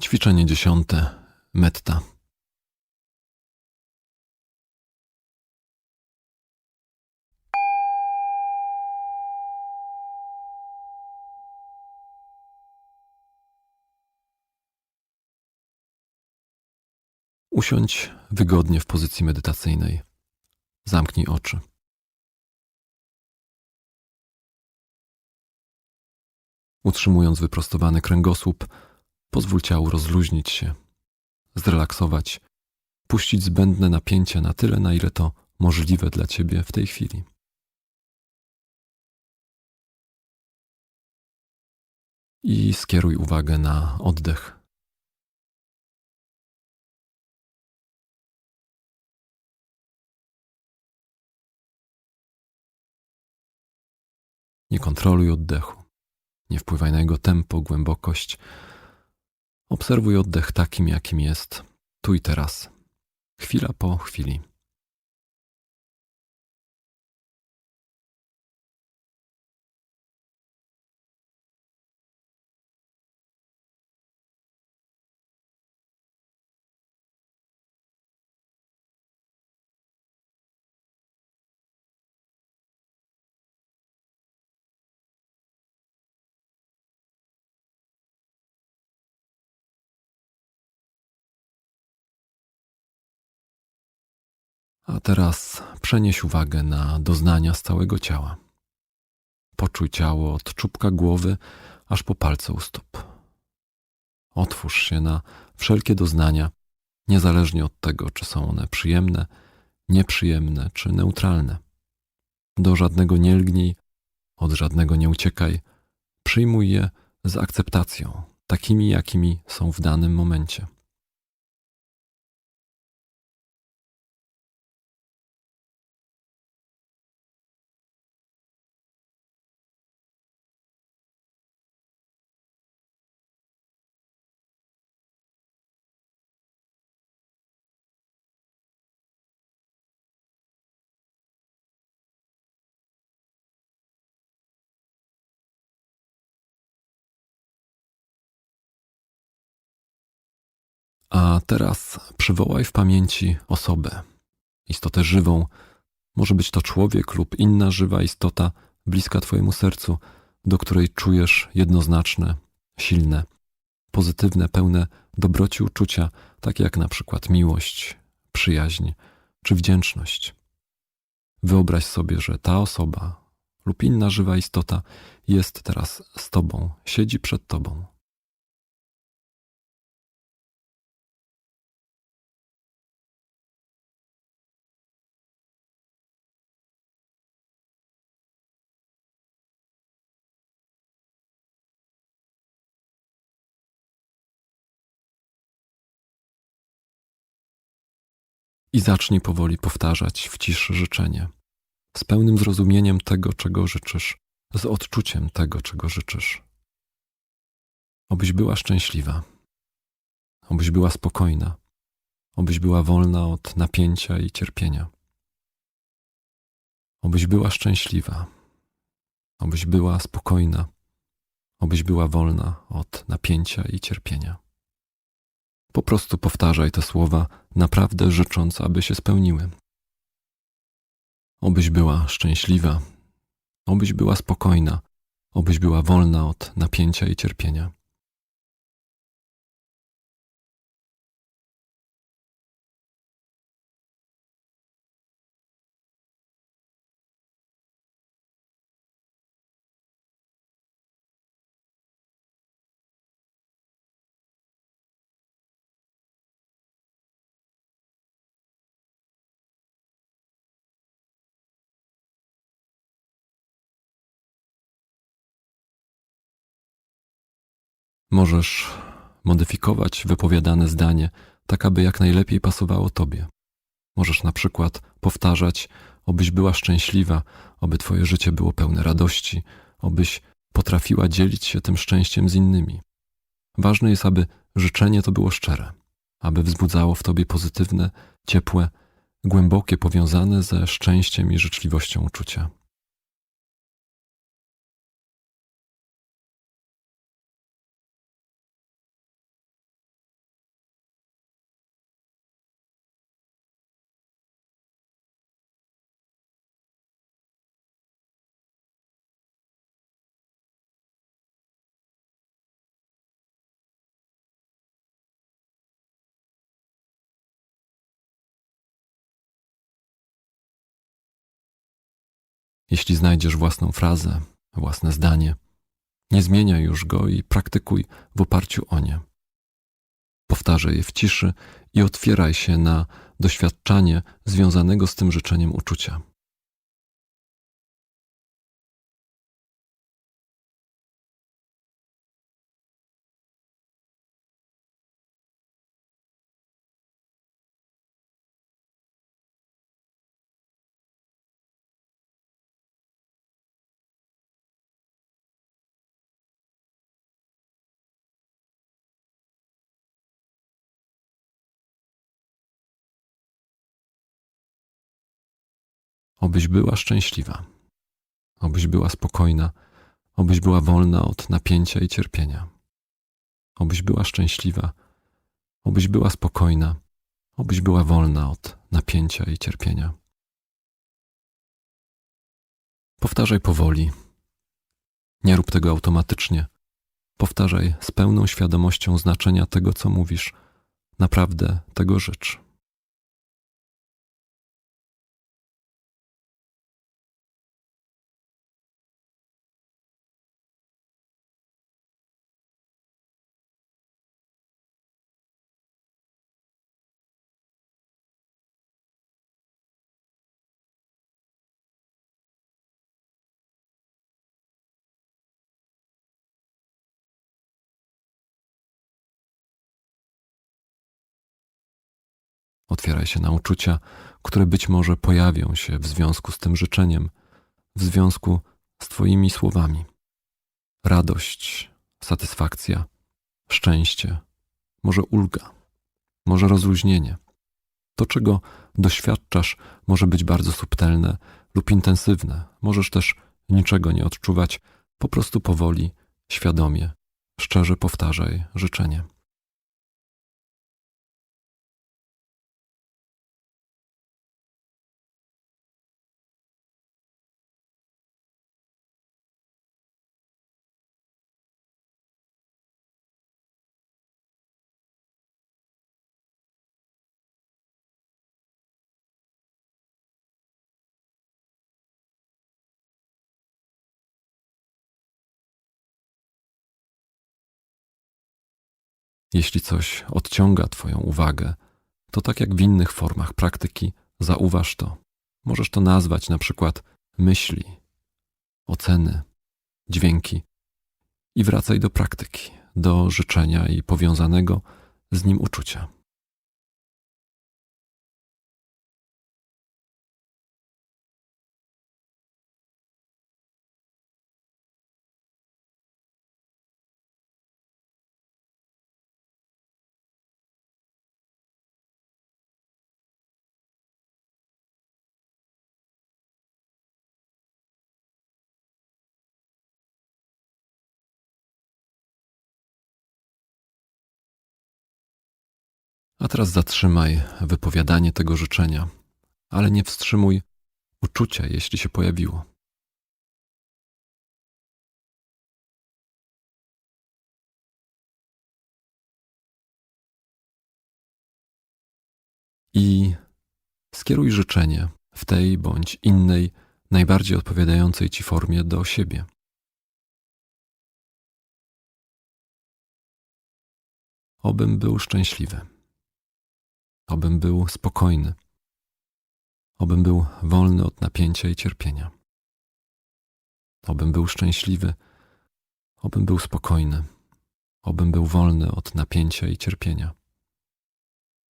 Ćwiczenie dziesiąte. Metta. Usiądź wygodnie w pozycji medytacyjnej. Zamknij oczy. Utrzymując wyprostowany kręgosłup, pozwól ciału rozluźnić się, zrelaksować, puścić zbędne napięcia na tyle, na ile to możliwe dla ciebie w tej chwili. I skieruj uwagę na oddech. Nie kontroluj oddechu. Nie wpływaj na jego tempo, głębokość. Obserwuj oddech takim, jakim jest, tu i teraz, chwila po chwili. A teraz przenieś uwagę na doznania z całego ciała. Poczuj ciało od czubka głowy aż po palce u stóp. Otwórz się na wszelkie doznania, niezależnie od tego, czy są one przyjemne, nieprzyjemne czy neutralne. Do żadnego nie lgnij, od żadnego nie uciekaj. Przyjmuj je z akceptacją, takimi, jakimi są w danym momencie. A teraz przywołaj w pamięci osobę, istotę żywą. Może być to człowiek lub inna żywa istota bliska Twojemu sercu, do której czujesz jednoznaczne, silne, pozytywne, pełne dobroci uczucia, takie jak na przykład miłość, przyjaźń czy wdzięczność. Wyobraź sobie, że ta osoba lub inna żywa istota jest teraz z Tobą, siedzi przed Tobą. I zacznij powoli powtarzać w ciszy życzenie, z pełnym zrozumieniem tego, czego życzysz, z odczuciem tego, czego życzysz. Obyś była szczęśliwa, obyś była spokojna, obyś była wolna od napięcia i cierpienia. Obyś była szczęśliwa, obyś była spokojna, obyś była wolna od napięcia i cierpienia. Po prostu powtarzaj te słowa, naprawdę życząc, aby się spełniły. Obyś była szczęśliwa, obyś była spokojna, obyś była wolna od napięcia i cierpienia. Możesz modyfikować wypowiadane zdanie tak, aby jak najlepiej pasowało Tobie. Możesz na przykład powtarzać, obyś była szczęśliwa, oby Twoje życie było pełne radości, obyś potrafiła dzielić się tym szczęściem z innymi. Ważne jest, aby życzenie to było szczere, aby wzbudzało w Tobie pozytywne, ciepłe, głębokie, powiązane ze szczęściem i życzliwością uczucia. Jeśli znajdziesz własną frazę, własne zdanie, nie zmieniaj już go i praktykuj w oparciu o nie. Powtarzaj je w ciszy i otwieraj się na doświadczanie związanego z tym życzeniem uczucia. Obyś była szczęśliwa, obyś była spokojna, obyś była wolna od napięcia i cierpienia. Obyś była szczęśliwa, obyś była spokojna, obyś była wolna od napięcia i cierpienia. Powtarzaj powoli. Nie rób tego automatycznie. Powtarzaj z pełną świadomością znaczenia tego, co mówisz. Naprawdę tego życz. Otwieraj się na uczucia, które być może pojawią się w związku z tym życzeniem, w związku z Twoimi słowami. Radość, satysfakcja, szczęście, może ulga, może rozluźnienie. To, czego doświadczasz, może być bardzo subtelne lub intensywne. Możesz też niczego nie odczuwać, po prostu powoli, świadomie, szczerze powtarzaj życzenie. Jeśli coś odciąga Twoją uwagę, to tak jak w innych formach praktyki, zauważ to. Możesz to nazwać na przykład myśli, oceny, dźwięki i wracaj do praktyki, do życzenia i powiązanego z nim uczucia. A teraz zatrzymaj wypowiadanie tego życzenia, ale nie wstrzymuj uczucia, jeśli się pojawiło. I skieruj życzenie w tej bądź innej, najbardziej odpowiadającej ci formie do siebie. Obym był szczęśliwy obym był spokojny, obym był wolny od napięcia i cierpienia, obym był szczęśliwy, obym był spokojny, obym był wolny od napięcia i cierpienia.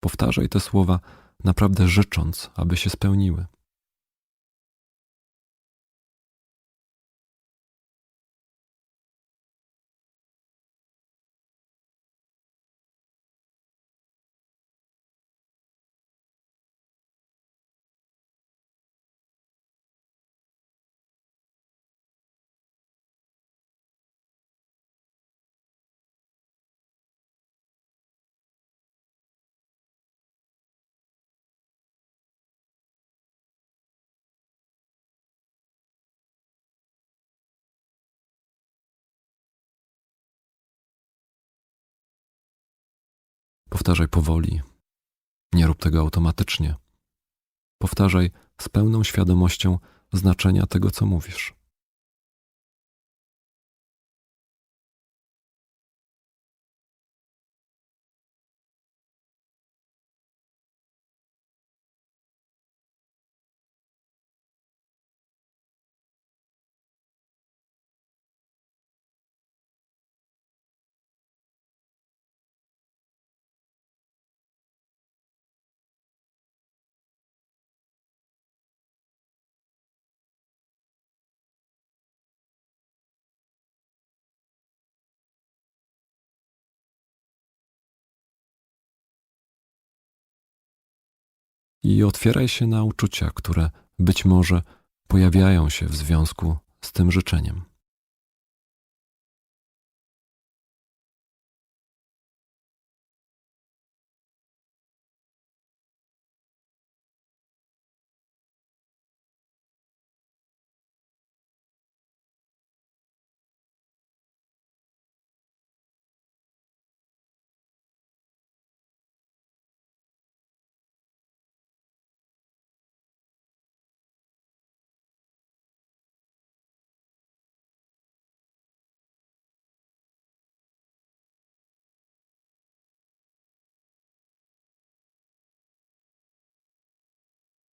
Powtarzaj te słowa, naprawdę życząc, aby się spełniły. Powtarzaj powoli. Nie rób tego automatycznie. Powtarzaj z pełną świadomością znaczenia tego, co mówisz. I otwieraj się na uczucia, które być może pojawiają się w związku z tym życzeniem.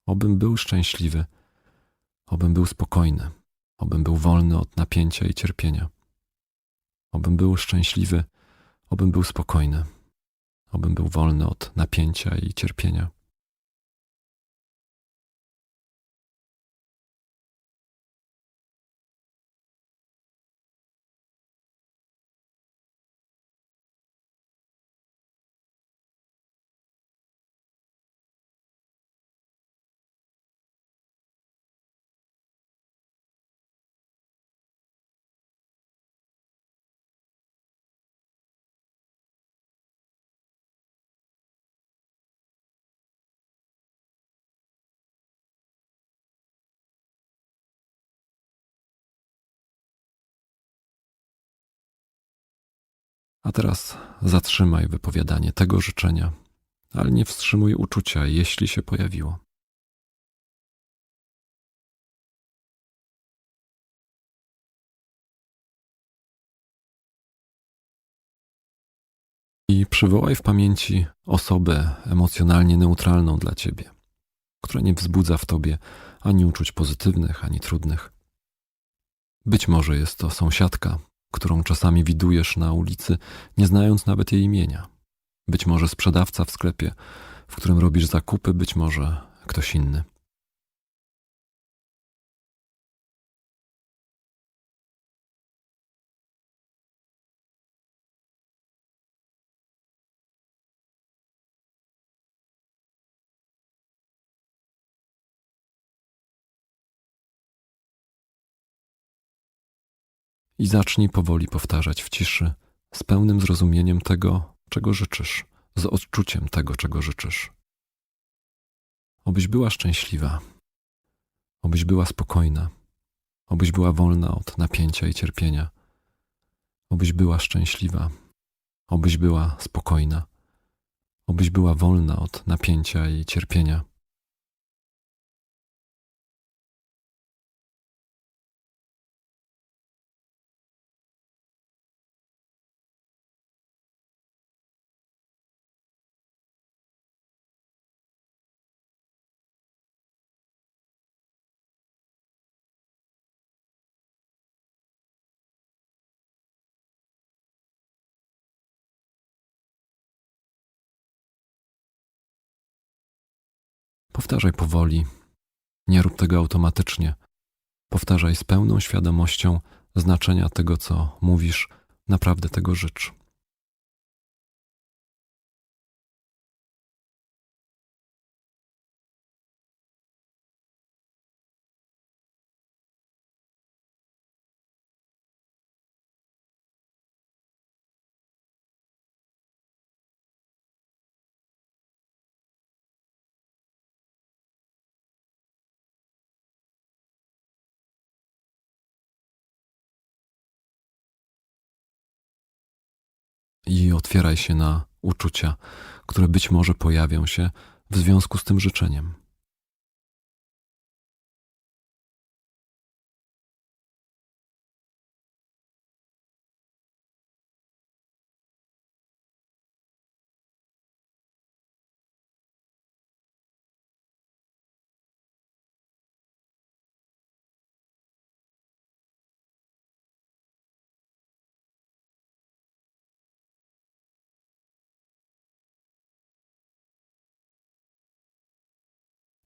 Obym był szczęśliwy, obym był spokojny, obym był wolny od napięcia i cierpienia. Obym był szczęśliwy, obym był spokojny, obym był wolny od napięcia i cierpienia. A teraz zatrzymaj wypowiadanie tego życzenia, ale nie wstrzymuj uczucia, jeśli się pojawiło. I przywołaj w pamięci osobę emocjonalnie neutralną dla ciebie, która nie wzbudza w tobie ani uczuć pozytywnych, ani trudnych. Być może jest to sąsiadka, którą czasami widujesz na ulicy, nie znając nawet jej imienia. Być może sprzedawca w sklepie, w którym robisz zakupy, być może ktoś inny. I zacznij powoli powtarzać w ciszy, z pełnym zrozumieniem tego, czego życzysz, z odczuciem tego, czego życzysz. Obyś była szczęśliwa, obyś była spokojna, obyś była wolna od napięcia i cierpienia, obyś była szczęśliwa, obyś była spokojna, obyś była wolna od napięcia i cierpienia. Powtarzaj powoli. Nie rób tego automatycznie. Powtarzaj z pełną świadomością znaczenia tego, co mówisz, naprawdę tego życz. I otwieraj się na uczucia, które być może pojawią się w związku z tym życzeniem.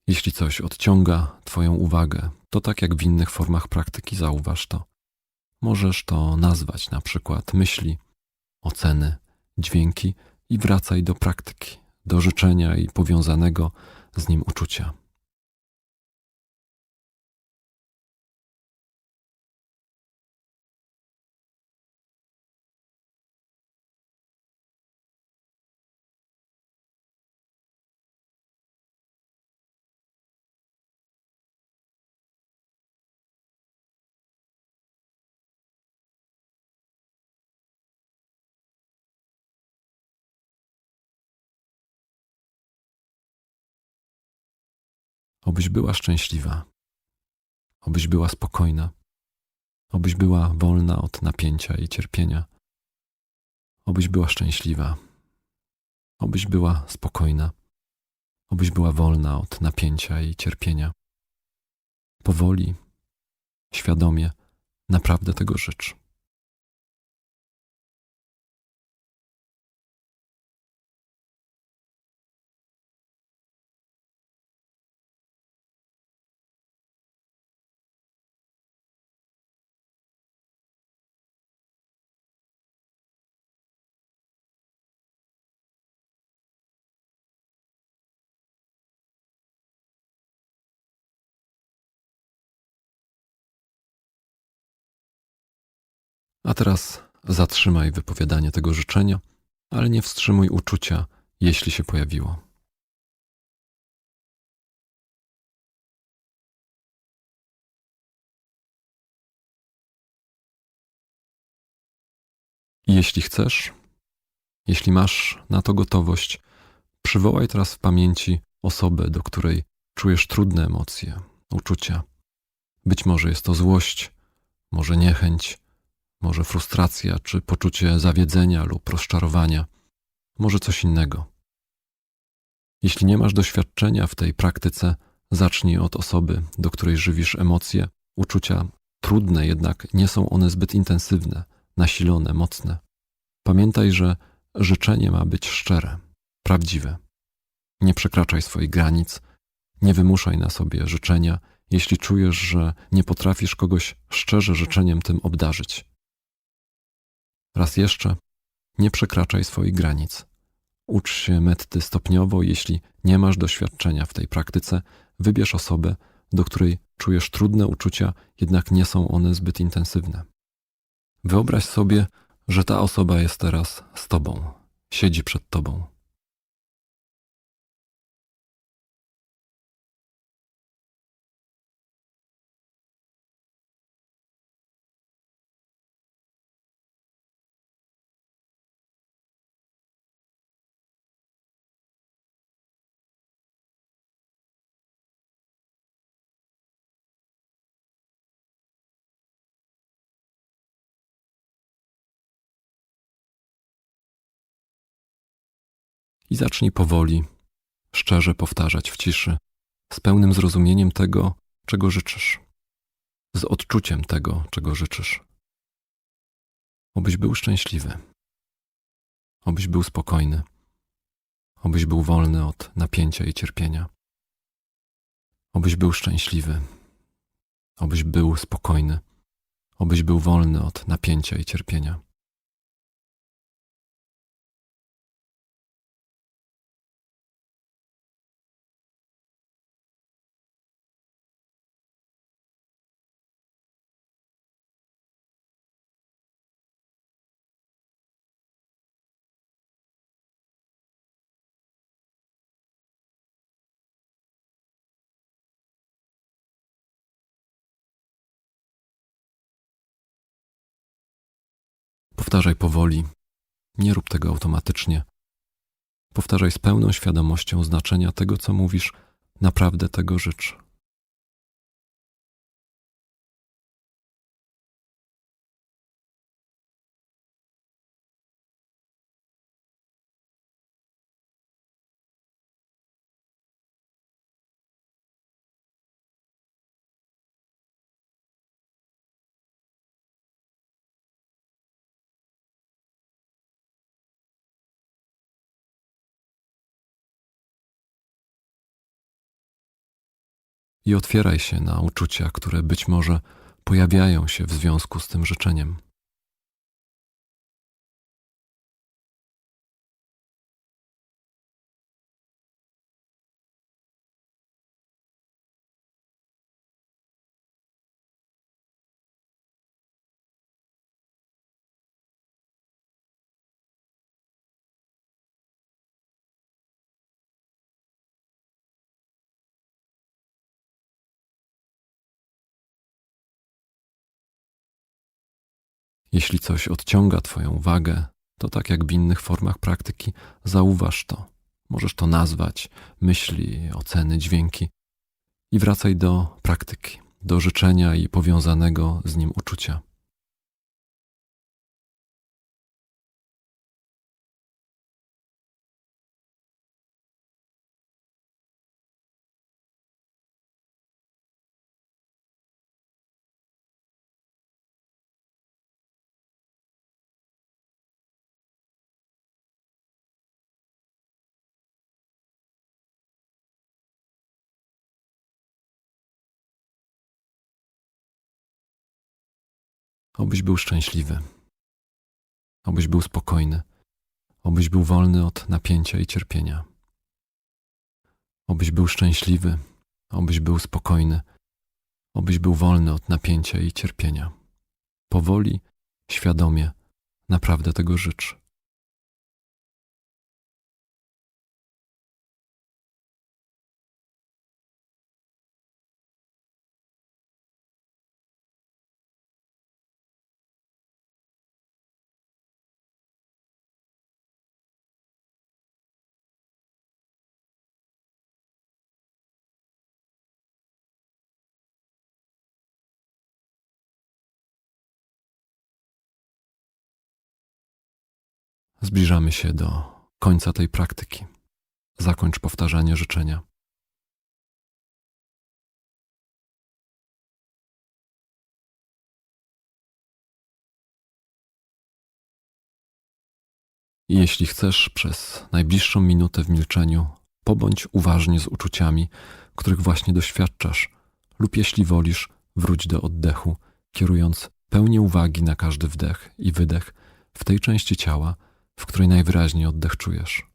Jeśli coś odciąga Twoją uwagę, to tak jak w innych formach praktyki zauważ to. Możesz to nazwać na przykład myśli, oceny, dźwięki i wracaj do praktyki, do życzenia i powiązanego z nim uczucia. Obyś była szczęśliwa, obyś była spokojna, obyś była wolna od napięcia i cierpienia, obyś była szczęśliwa, obyś była spokojna, obyś była wolna od napięcia i cierpienia. Powoli, świadomie, naprawdę tego życz. A teraz zatrzymaj wypowiadanie tego życzenia, ale nie wstrzymuj uczucia, jeśli się pojawiło. Jeśli chcesz, jeśli masz na to gotowość, przywołaj teraz w pamięci osobę, do której czujesz trudne emocje, uczucia. Być może jest to złość, może niechęć, może frustracja czy poczucie zawiedzenia lub rozczarowania, może coś innego. Jeśli nie masz doświadczenia w tej praktyce, zacznij od osoby, do której żywisz emocje, uczucia trudne, jednak nie są one zbyt intensywne, nasilone, mocne. Pamiętaj, że życzenie ma być szczere, prawdziwe. Nie przekraczaj swoich granic, nie wymuszaj na sobie życzenia, jeśli czujesz, że nie potrafisz kogoś szczerze życzeniem tym obdarzyć. Raz jeszcze, nie przekraczaj swoich granic. Ucz się metty stopniowo, jeśli nie masz doświadczenia w tej praktyce, wybierz osobę, do której czujesz trudne uczucia, jednak nie są one zbyt intensywne. Wyobraź sobie, że ta osoba jest teraz z tobą, siedzi przed tobą. I zacznij powoli, szczerze powtarzać w ciszy, z pełnym zrozumieniem tego, czego życzysz, z odczuciem tego, czego życzysz. Obyś był szczęśliwy, obyś był spokojny, obyś był wolny od napięcia i cierpienia, obyś był szczęśliwy, obyś był spokojny, obyś był wolny od napięcia i cierpienia. Powtarzaj powoli, nie rób tego automatycznie. Powtarzaj z pełną świadomością znaczenia tego, co mówisz, naprawdę tego życz. I otwieraj się na uczucia, które być może pojawiają się w związku z tym życzeniem. Jeśli coś odciąga Twoją uwagę, to tak jak w innych formach praktyki, zauważ to. Możesz to nazwać, myśli, oceny, dźwięki i wracaj do praktyki, do życzenia i powiązanego z nim uczucia. Obyś był szczęśliwy, obyś był spokojny, obyś był wolny od napięcia i cierpienia. Obyś był szczęśliwy, obyś był spokojny, obyś był wolny od napięcia i cierpienia. Powoli, świadomie, naprawdę tego życz. Zbliżamy się do końca tej praktyki. Zakończ powtarzanie życzenia. Jeśli chcesz przez najbliższą minutę w milczeniu, pobądź uważnie z uczuciami, których właśnie doświadczasz, lub jeśli wolisz, wróć do oddechu, kierując pełnię uwagi na każdy wdech i wydech w tej części ciała, w której najwyraźniej oddech czujesz.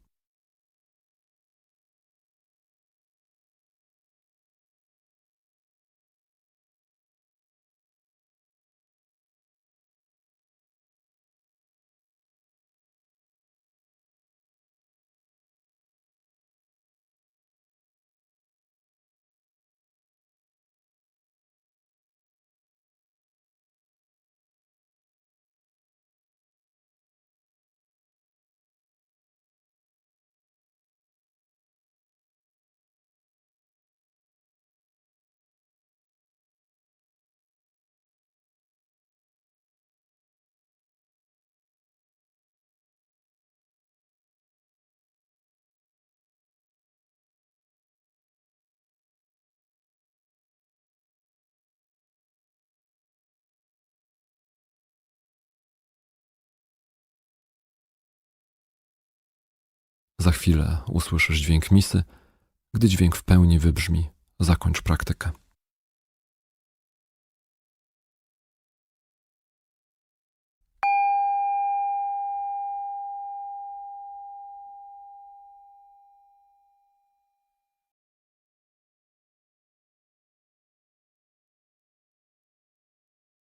Za chwilę usłyszysz dźwięk misy. Gdy dźwięk w pełni wybrzmi, zakończ praktykę.